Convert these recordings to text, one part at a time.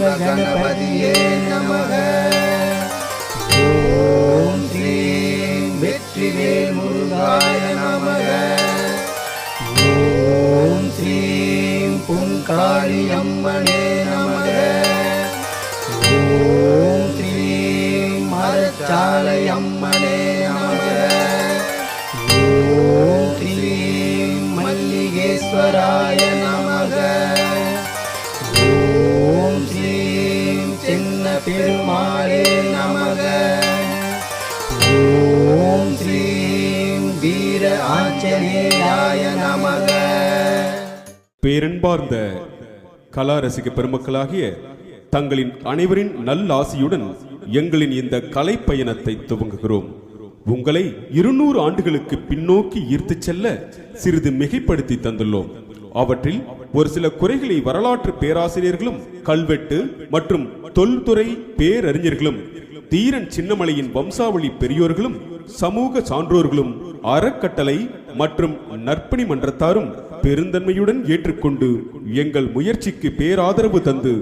கணபதியே நமக. ஓம் ஸ்ரீம் வெற்றிவேல் முருகாய நமக. ஓம் ஸ்ரீம் பொங்காளி அம்மனே நமக. ஓம் ஸ்ரீம் மரச்சாலை அம்மனே நமக. ஓம் ஸ்ரீம் மல்லிகேஸ்வராய நமக. பெருமாளே நமக. ஓம் ஸ்ரீம் வீர ஆஞ்சநேயாய நமக. பேரன்பார்ந்த கலா ரசிக பெருமக்களாகிய தங்களின் அனைவரின் நல்லாசியுடன் எங்களின் இந்த கலை பயணத்தை துவங்குகிறோம். உங்களை இருநூறு ஆண்டுகளுக்கு பின்னோக்கி ஈர்த்துச் செல்ல சிறிது மிகைப்படுத்தி தந்துள்ளோம். அவற்றில் ஒரு சில குறைகளை வரலாற்று பேராசிரியர்களும் கல்வெட்டு மற்றும் தொல்துறை பேரறிஞர்களும் தீரன் சின்னமலையின் வம்சாவளி பெரியோர்களும் சமூக சான்றோர்களும் அறக்கட்டளை மற்றும் நற்பணி மன்றத்தாரும் பெருந்தன்மையுடன் ஏற்றுக்கொண்டு எங்கள் முயற்சிக்கு பேராதரவு தந்து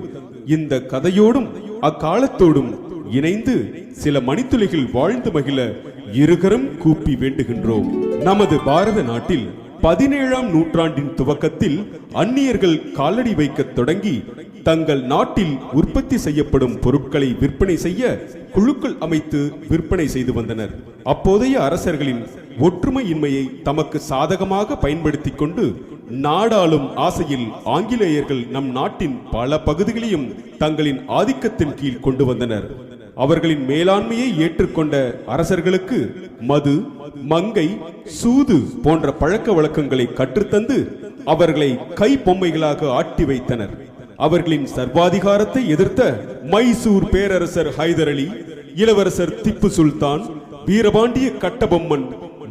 இந்த கதையோடும் அக்காலத்தோடும் இணைந்து சில மணித்துளிகள் வாழ்ந்து மகிழ இருகரம் கூப்பி வேண்டுகின்றோம். நமது பாரத நாட்டில் பதினேழாம் நூற்றாண்டின் துவக்கத்தில் அந்நியர்கள் காலடி வைக்கத் தொடங்கி தங்கள் நாட்டில் உற்பத்தி செய்யப்படும் பொருட்களை விற்பனை செய்ய குழுக்கள் அமைத்து விற்பனை செய்து வந்தனர். அப்போதைய அரசர்களின் ஒற்றுமையின்மையை தமக்கு சாதகமாக பயன்படுத்தி கொண்டு நாடாளும் ஆசையில் ஆங்கிலேயர்கள் நம் நாட்டின் பல பகுதிகளையும் தங்களின் ஆதிக்கத்தின் கீழ் கொண்டு வந்தனர். அவர்களின் மேலாண்மையை ஏற்றுக்கொண்ட அரசர்களுக்கு மது மங்கை சூது போன்ற பழக்க வழக்கங்களை கற்றுத்தந்து அவர்களை கை பொம்மைகளாக ஆட்டி வைத்தனர். அவர்களின் சர்வாதிகாரத்தை எதிர்த்த மைசூர் பேரரசர் ஹைதர் அலி இளவரசர் திப்பு சுல்தான் வீரபாண்டிய கட்டபொம்மன்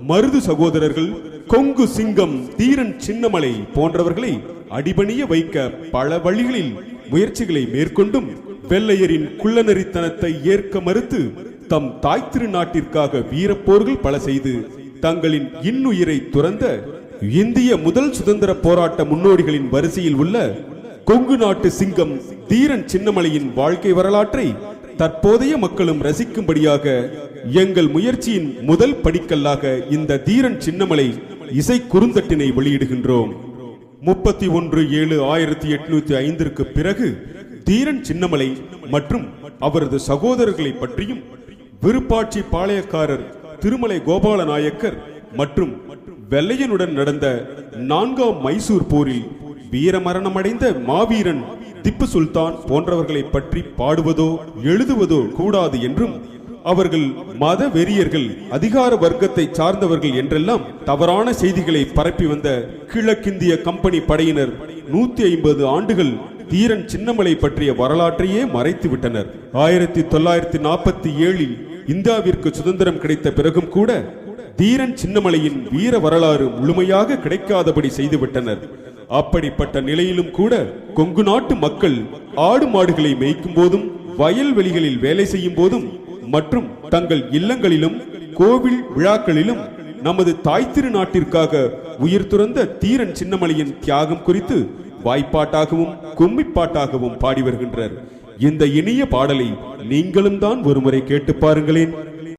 மருது சகோதரர்கள் கொங்கு சிங்கம் தீரன் சின்னமலை போன்றவர்களை அடிபணிய வைக்க பல வழிகளில் முயற்சிகளை மேற்கொண்டும் வெள்ளையரின் குள்ளநெறித்தனத்தை ஏற்க மறுத்து தம் தாய் திருநாட்டிற்காக வீரப்போர்கள் பல செய்து தங்களின் இன்னுயிரை துறந்த இந்திய முதல் சுதந்திர போராட்ட முன்னோடிகளின் வரிசையில் உள்ள கொங்கு நாட்டு சிங்கம் தீரன் சின்னமலையின் வாழ்க்கை வரலாற்றை தற்போதைய மக்களும் ரசிக்கும்படியாக எங்கள் முயற்சியின் முதல் படிக்கல்லாக இந்த தீரன் சின்னமலை இசை குறுந்தட்டினை வெளியிடுகின்றோம். முப்பத்தி ஒன்று ஏழு ஆயிரத்தி எட்நூத்தி ஐந்திற்கு பிறகு தீரன் சின்னமலை மற்றும் அவரது சகோதரர்களை பற்றியும் விருப்பாட்சி பாளையக்காரர் திருமலை கோபால நாயக்கர் மற்றும் வெள்ளையனுடன் நடந்த நான்காம் மைசூர் போரில் வீரமரணமடைந்த மாவீரன் திப்பு சுல்தான் போன்றவர்களை பற்றி பாடுவதோ எழுதுவதோ கூடாது என்றும் அவர்கள் மத வெறியர்கள் அதிகார வர்க்கத்தை சார்ந்தவர்கள் என்றெல்லாம் தவறான செய்திகளை பரப்பி வந்த கிழக்கிந்திய கம்பெனி படையினர் நூத்தி ஐம்பது ஆண்டுகள் தீரன் சின்னமலை பற்றிய வரலாற்றையே மறைத்து விட்டனர் ஆயிரத்தி தொள்ளாயிரத்தி நாற்பத்தி ஏழில் இந்தியாவிற்கு சுதந்திரம் கிடைத்த பிறகும் கூட தீரன் சின்னமலையின் வீர வரலாறு முழுமையாக கிடைக்காதபடி செய்துவிட்டனர். அப்படிப்பட்ட நிலையிலும் கூட கொங்கு நாட்டு மக்கள் ஆடு மாடுகளை மேய்க்கும் போதும் வயல்வெளிகளில் வேலை செய்யும் போதும் மற்றும் தங்கள் இல்லங்களிலும் கோவில் விழாக்களிலும் நமது தாய் திருநாட்டிற்காக உயிர் துறந்த தீரன் சின்னமலையின் தியாகம் குறித்து வாய்ப்பாட்டாகவும் கும்மிப்பாட்டாகவும் பாடி வருகின்றனர் இந்த இனிய பாடலை நீங்களும் தான் ஒருமுறை கேட்டு பாருங்களேன்.